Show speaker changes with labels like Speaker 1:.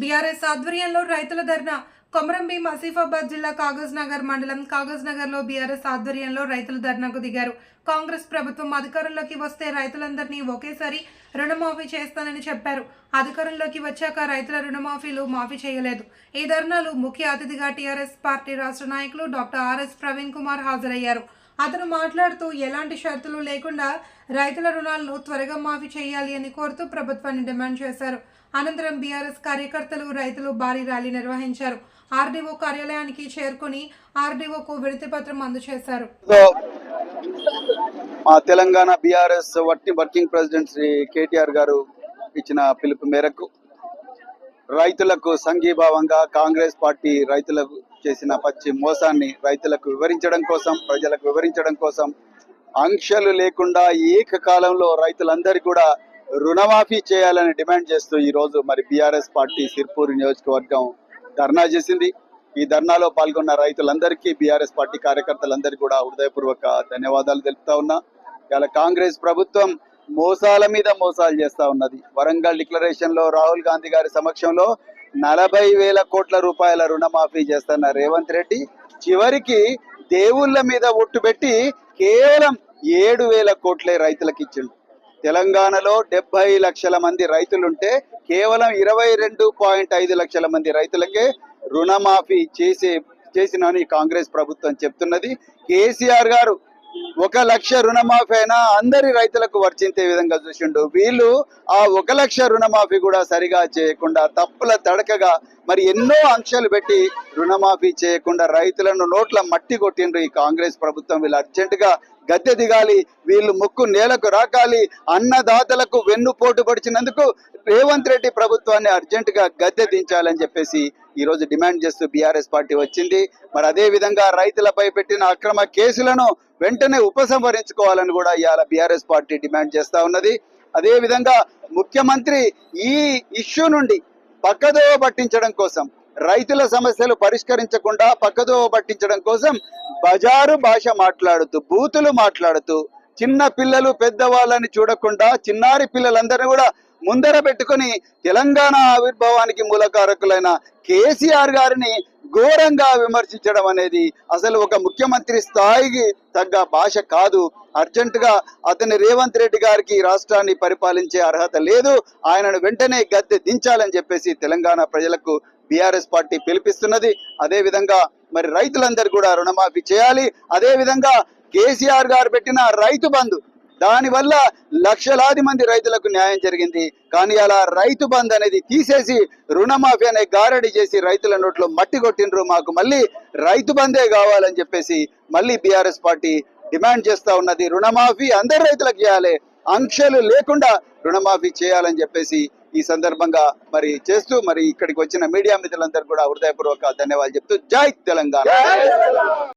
Speaker 1: BRS ఆధ్వర్యంలో రైతుల ధర్నా. కొమరంభీం ఆసిఫాబాద్ జిల్లా కాగజ్ నగర్ మండలం కాగజ్ నగర్లో బీఆర్ఎస్ ఆధ్వర్యంలో రైతుల ధర్నాకు దిగారు. కాంగ్రెస్ ప్రభుత్వం అధికారంలోకి వస్తే రైతులందరినీ ఒకేసారి రుణమాఫీ చేస్తానని చెప్పారు. అధికారంలోకి వచ్చాక రైతుల రుణమాఫీలు మాఫీ చేయలేదు. ఈ ధర్నాలు ముఖ్య అతిథిగా టీఆర్ఎస్ పార్టీ రాష్ట్ర నాయకులు డాక్టర్ ఆర్ఎస్ ప్రవీణ్ కుమార్ హాజరయ్యారు. అతను మాట్లాడుతూ ఎలాంటి షరతులు లేకుండా రైతుల రుణాలను త్వరగా మాఫీ చేయాలి అని కోరుతూ ప్రభుత్వాన్ని డిమాండ్ చేశారు. అనంతరం బీఆర్ఎస్ కార్యకర్తలు రైతులు భారీ ర్యాలీ నిర్వహించారు. ఆర్డీఓ కార్యాలయానికి చేరుకుని ఆర్డీఓకు విడతి పత్రం అందజేశారు.
Speaker 2: మా Telangana BRS working president Shri KTR గారు ఇచ్చిన పిలుపు మేరకు రైతులకు సంఘీభావంగా కాంగ్రెస్ పార్టీ రైతులకు చేసిన పచ్చి మోసాన్ని రైతులకు వివరించడం కోసం ప్రజలకు వివరించడం కోసం ఆంక్షలు లేకుండా ఏకకాలంలో రైతులందరికీ కూడా రుణమాఫీ చేయాలని డిమాండ్ చేస్తూ ఈ రోజు మరి బీఆర్ఎస్ పార్టీ సిర్పూర్ నియోజకవర్గం ధర్నా చేసింది. ఈ ధర్నాలో పాల్గొన్న రైతులందరికీ బీఆర్ఎస్ పార్టీ కార్యకర్తలందరికీ కూడా హృదయపూర్వక ధన్యవాదాలు తెలుపుతా ఉన్నా. ఇలా కాంగ్రెస్ ప్రభుత్వం మోసాల మీద మోసాలు చేస్తా ఉన్నది. వరంగల్ డిక్లరేషన్లో రాహుల్ గాంధీ గారి సమక్షంలో నలభై వేల కోట్ల రూపాయల రుణమాఫీ చేస్తున్న రేవంత్ రెడ్డి చివరికి దేవుళ్ళ మీద ఒట్టు పెట్టి కేవలం ఏడు వేల కోట్లే రైతులకు ఇచ్చిండు. తెలంగాణలో డెబ్బై లక్షల మంది రైతులుంటే కేవలం ఇరవై రెండు పాయింట్ ఐదు లక్షల మంది రైతులకే రుణమాఫీ చేసే చేసినని కాంగ్రెస్ ప్రభుత్వం చెప్తున్నది. కేసీఆర్ గారు ఒక లక్ష రుణమాఫీ అయినా అందరి రైతులకు వర్తించే విధంగా చూసిండు. వీళ్ళు ఆ ఒక లక్ష రుణమాఫీ కూడా సరిగా చేయకుండా తప్పుల తడకగా మరి ఎన్నో ఆంక్షలు పెట్టి రుణమాఫీ చేయకుండా రైతులను నోట్ల మట్టి కొట్టిండ్రు ఈ కాంగ్రెస్ ప్రభుత్వం. వీళ్ళు అర్జెంట్గా గద్దె దిగాలి వీళ్ళు ముక్కు నేలకు రాకాలి అన్నదాతలకు వెన్నుపోటు పడిచినందుకు రేవంత్ రెడ్డి ప్రభుత్వాన్ని అర్జెంటుగా గద్దె దించాలని చెప్పేసి ఈ రోజు డిమాండ్ చేస్తూ బీఆర్ఎస్ పార్టీ వచ్చింది. మరి అదే విధంగా రైతులపై పెట్టిన అక్రమ కేసులను వెంటనే ఉపసంహరించుకోవాలని కూడా ఇవాళ బీఆర్ఎస్ పార్టీ డిమాండ్ చేస్తా ఉన్నది. అదే విధంగా ముఖ్యమంత్రి ఈ ఇష్యూ నుండి పక్కదోవ పట్టించడం కోసం రైతుల సమస్యలు పరిష్కరించకుండా పక్కదోవ పట్టించడం కోసం బజారు భాష మాట్లాడుతూ బూతులు మాట్లాడుతూ చిన్న పిల్లలు పెద్దవాళ్ళని చూడకుండా చిన్నారి పిల్లలందరినీ కూడా ముందర పెట్టుకొని తెలంగాణ ఆవిర్భావానికి మూలకారకులైన కేసీఆర్ గారిని ఘోరంగా విమర్శించడం అనేది అసలు ఒక ముఖ్యమంత్రి స్థాయికి తగ్గ భాష కాదు. అర్జెంటుగా అతని రేవంత్ రెడ్డి గారికి రాష్ట్రాన్ని పరిపాలించే అర్హత లేదు. ఆయనను వెంటనే గద్దె దించాలని చెప్పేసి తెలంగాణ ప్రజలకు బీఆర్ఎస్ పార్టీ పిలిపిస్తున్నది. అదే విధంగా మరి రైతులందరూ కూడా రుణమాఫీ చేయాలి. అదే విధంగా కేసీఆర్ గారు పెట్టిన రైతు బంధు దానివల్ల లక్షలాది మంది రైతులకు న్యాయం జరిగింది. కానీ అలా రైతు బంధు అనేది తీసేసి రుణమాఫీ అనే గారడి చేసి రైతుల నోట్లో మట్టి కొట్టిండ్రు. మాకు మళ్ళీ రైతు బందే కావాలని చెప్పేసి మళ్ళీ బీఆర్ఎస్ పార్టీ డిమాండ్ చేస్తా ఉన్నది. రుణమాఫీ అందరు రైతులకు చేయాలి. ఆంక్షలు లేకుండా రుణమాఫీ చేయాలని చెప్పేసి ఈ సందర్భంగా మరి చేస్తూ మరి ఇక్కడికి వచ్చిన మీడియా మిత్రులందరూ కూడా హృదయపూర్వక ధన్యవాదాలు చెప్తూ జై తెలంగాణ.